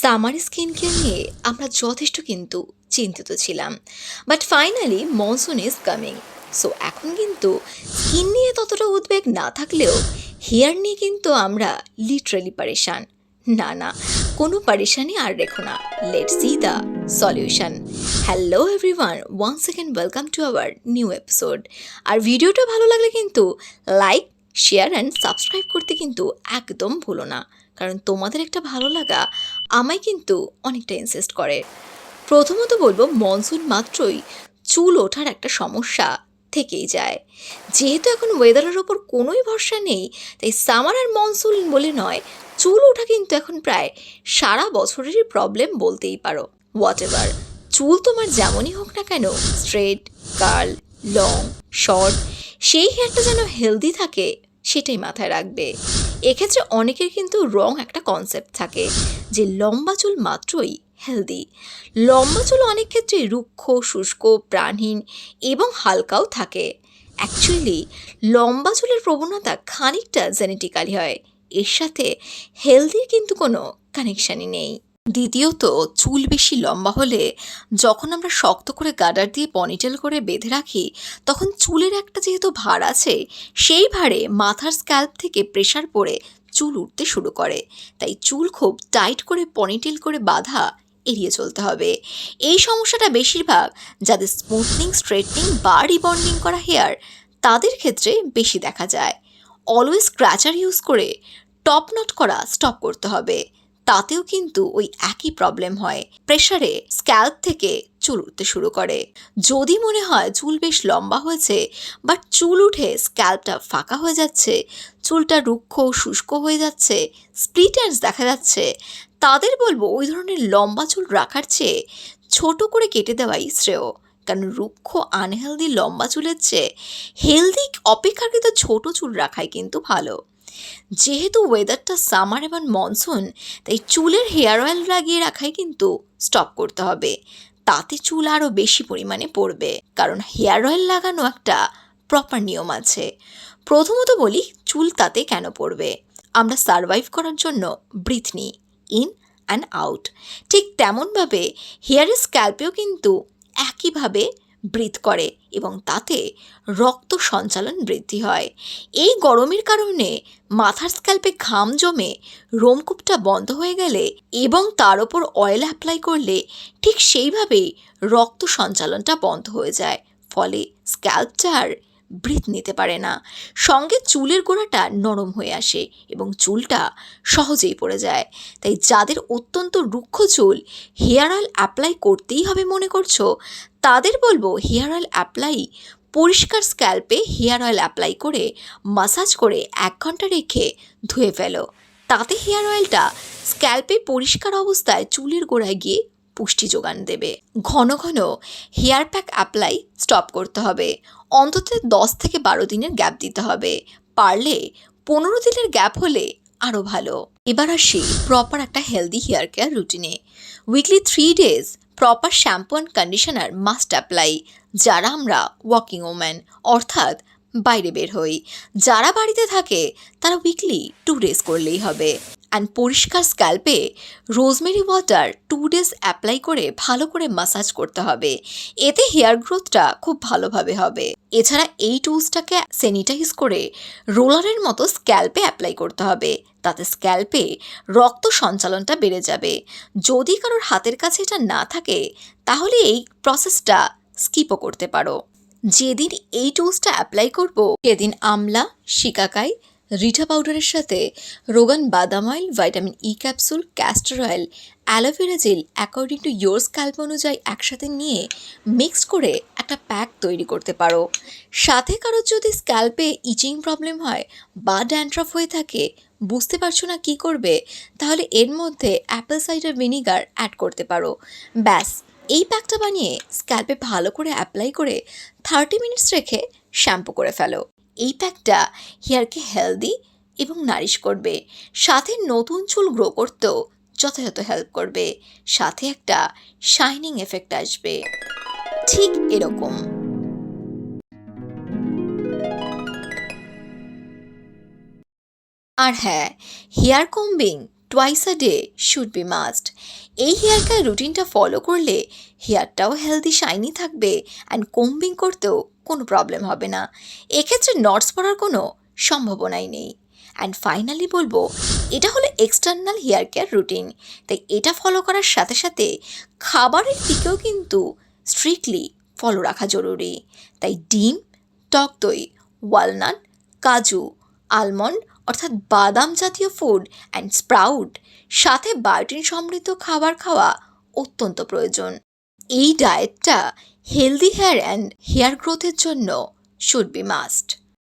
Summer skin care নিয়ে আমরা যথেষ্ট কিন্তু চিন্তিত ছিলাম। But finally monsoon is coming so এখন কিন্তু স্কিন নিয়ে ততটা উদ্বেগ না থাকলেও হেয়ার নিয়ে কিন্তু আমরা লিটারালি পারেশান। না না, কোনো পারেশানি আর রেখো না। Let see the solution hello everyone one second welcome to our new episode আর ভিডিওটা ভালো লাগলে কিন্তু লাইক শেয়ার অ্যান্ড সাবস্ক্রাইব করতে কিন্তু একদম ভুলো না। কারণ তোমাদের একটা ভালো লাগা আমায় কিন্তু অনেকটা ইনসিস্ট করে। প্রথমত বলব মনসুন মাত্রই চুল ওঠার একটা সমস্যা থেকেই যায়। যেহেতু এখন ওয়েদারের ওপর কোনোই ভরসা নেই, তাই সামার আর মনসুন বলে নয়, চুল ওঠা কিন্তু এখন প্রায় সারা বছরেরই প্রবলেম বলতেই পারো। হোয়াট এভার চুল তোমার যেমনই হোক না কেন স্ট্রেট কার্ল লং শর্ট সেই হেয়ারটা যেন হেলদি থাকে সেটাই মাথায় রাখবে। এক্ষেত্রে অনেকের কিন্তু রং একটা কনসেপ্ট থাকে, যে লম্বা চুল মাত্রই হেলদি লম্বা চুল অনেক ক্ষেত্রে রুক্ষ, শুষ্ক, প্রাণহীন এবং হালকাও থাকে। অ্যাকচুয়ালি লম্বা চুলের প্রবণতা খানিকটা জেনেটিক্যালি হয়। এর সাথে হেলদির কিন্তু কোনো কানেকশানই নেই। দ্বিতীয়ত, চুল বেশি লম্বা হলে যখন আমরা শক্ত করে গার্ডার দিয়ে পনিটেল করে বেঁধে রাখি, তখন চুলের একটা যেহেতু ভার আছে, সেই ভারে মাথার স্ক্যাল্প থেকে প্রেশার পড়ে চুল উঠতে শুরু করে। তাই চুল খুব টাইট করে পনিটেল করে বাঁধা এড়িয়ে চলতে হবে। এই সমস্যাটা বেশিরভাগ যাদের স্মুথনিং, স্ট্রেটনিং বা রিবন্ডিং করা হেয়ার, তাদের ক্ষেত্রে বেশি দেখা যায়। অলওয়েজ স্ক্র্যাচার ইউজ করে টপ নট করা স্টপ করতে হবে। তাতেও কিন্তু ওই একই প্রবলেম হয়। প্রেশারে স্ক্যাল্প থেকে চুল উঠতে শুরু করে। যদি মনে হয় চুল বেশ লম্বা হয়েছে বাট চুল উঠে স্ক্যাল্পটা ফাঁকা হয়ে যাচ্ছে, চুলটা রুক্ষ, শুষ্ক হয়ে যাচ্ছে স্প্লিটার্স দেখা যাচ্ছে, তাদের বলব ওই ধরনের লম্বা চুল রাখার চেয়ে ছোট করে কেটে দেওয়াই শ্রেয়। কারণ রুক্ষ আনহেলদি লম্বা চুলের চেয়ে হেলদি অপেক্ষাকৃত ছোট চুল রাখাই কিন্তু ভালো। যেহেতু ওয়েদারটা সামার এবং মনসুন তাই চুলের হেয়ার অয়েল লাগিয়ে রাখাই কিন্তু স্টপ করতে হবে। তাতে চুল আরও বেশি পরিমাণে পড়বে, কারণ হেয়ার অয়েল লাগানো একটা প্রপার নিয়ম আছে। প্রথমত বলি, চুল তাতে কেন পড়বে? আমরা সারভাইভ করার জন্য ব্রিথ নিই ইন অ্যান্ড আউট ঠিক তেমনভাবে হেয়ারের স্ক্যাল্পেও কিন্তু একইভাবে ব্রিথ করে এবং তাতে রক্ত সঞ্চালন বৃদ্ধি হয়। এই গরমের কারণে মাথার স্ক্যাল্পে ঘাম জমে রোমকূপটা বন্ধ হয়ে গেলে এবং তার ওপর অয়েল অ্যাপ্লাই করলে ঠিক সেইভাবেই রক্ত সঞ্চালনটা বন্ধ হয়ে যায়, ফলে স্ক্যাল্পটা আর ব্রিথ নিতে পারে না। সঙ্গে চুলের গোড়াটা নরম হয়ে আসে এবং চুলটা সহজেই পড়ে যায়। তাই যাদের অত্যন্ত রুক্ষ চুল, হেয়ার অয়েল অ্যাপ্লাই করতেই হবে মনে করছ তাদের বলব হেয়ার অয়েল অ্যাপ্লাই, পরিষ্কার স্ক্যাল্পে হেয়ার অয়েল অ্যাপ্লাই করে মাসাজ করে এক ঘণ্টা রেখে ধুয়ে ফেলো। তাতে হেয়ার অয়েলটা স্ক্যাল্পে পরিষ্কার অবস্থায় চুলের গোড়ায় গিয়ে পুষ্টি যোগান দেবে। ঘন ঘন হেয়ার প্যাক অ্যাপ্লাই স্টপ করতে হবে। অন্তত দশ থেকে বারো দিনের গ্যাপ দিতে হবে। পারলে পনেরো দিনের গ্যাপ হলে আরও ভালো। এবার আসি প্রপার একটা হেলদি হেয়ার কেয়ার রুটিনে weekly three days proper shampoo and conditioner must apply যারা আমরা ওয়াকিং ওম্যান অর্থাৎ বাইরে বের হই, যারা বাড়িতে থাকে, তারা উইকলি টু ডেজ করলেই হবে। অ্যান্ড পরিষ্কার স্ক্যাল্পে rosemary water two days apply করে ভালো করে মাসাজ করতে হবে। এতে হেয়ার গ্রোথটা খুব ভালোভাবে হবে। এছাড়া এই টুলসটাকে স্যানিটাইজ করে রোলারের মতো স্ক্যাল্পে অ্যাপ্লাই করতে হবে। তাতে স্ক্যাল্পে রক্ত সঞ্চালনটা বেড়ে যাবে। যদি কারোর হাতের কাছে এটা না থাকে, তাহলে এই প্রসেসটা স্কিপও করতে পারো। যেদিন এই টুলসটা অ্যাপ্লাই করব, সেদিন আমলা, শিকাকাই রিঠা পাউডারের সাথে রোগান বাদাম oil vitamin E capsule castor oil aloe vera gel according to your scalp অনুযায়ী একসাথে নিয়ে মিক্স করে একটা প্যাক তৈরি করতে পারো। সাথে কারোর যদি স্ক্যাল্পে ইচিং প্রবলেম হয় বা ড্যান্ড্রফ হয়ে থাকে, বুঝতে পারছ না কী করবে, তাহলে এর মধ্যে অ্যাপেল সাইডার ভিনিগার অ্যাড করতে পারো। ব্যাস, এই প্যাকটা বানিয়ে স্ক্যাল্পে ভালো করে অ্যাপ্লাই করে থার্টি মিনিটস রেখে শ্যাম্পু করে ফেলো। এই প্যাকটা হেয়ারকে হেলদি এবং নারিশ করবে। সাথে নতুন চুল গ্রো করতেও যথাযথ হেল্প করবে। সাথে একটা শাইনিং এফেক্ট আসবে। ঠিক এরকম। আর হ্যাঁ hair combing twice a day should be must এই হেয়ার কেয়ার রুটিনটা ফলো করলে হেয়ারটাও হেলদি শাইনি থাকবে অ্যান্ড কম্বিং করতেও কোনো প্রবলেম হবে না। এক্ষেত্রে নটস পড়ার কোনো সম্ভাবনাই নেই। অ্যান্ড ফাইনালি বলব, এটা হলো এক্সটার্নাল হেয়ার কেয়ার রুটিন তাই এটা ফলো করার সাথে সাথে খাবারের দিকেও কিন্তু স্ট্রিক্টলি ফলো রাখা জরুরি। তাই ডিম, টক দই ওয়ালনাট কাজু আলমন্ড অর্থাৎ বাদাম জাতীয় ফুড অ্যান্ড স্প্রাউট সাথে বায়োটিন সমৃদ্ধ খাবার খাওয়া অত্যন্ত প্রয়োজন। এই ডায়েটটা হেলদি হেয়ার অ্যান্ড হেয়ার গ্রোথের জন্য শুড বি মাস্ট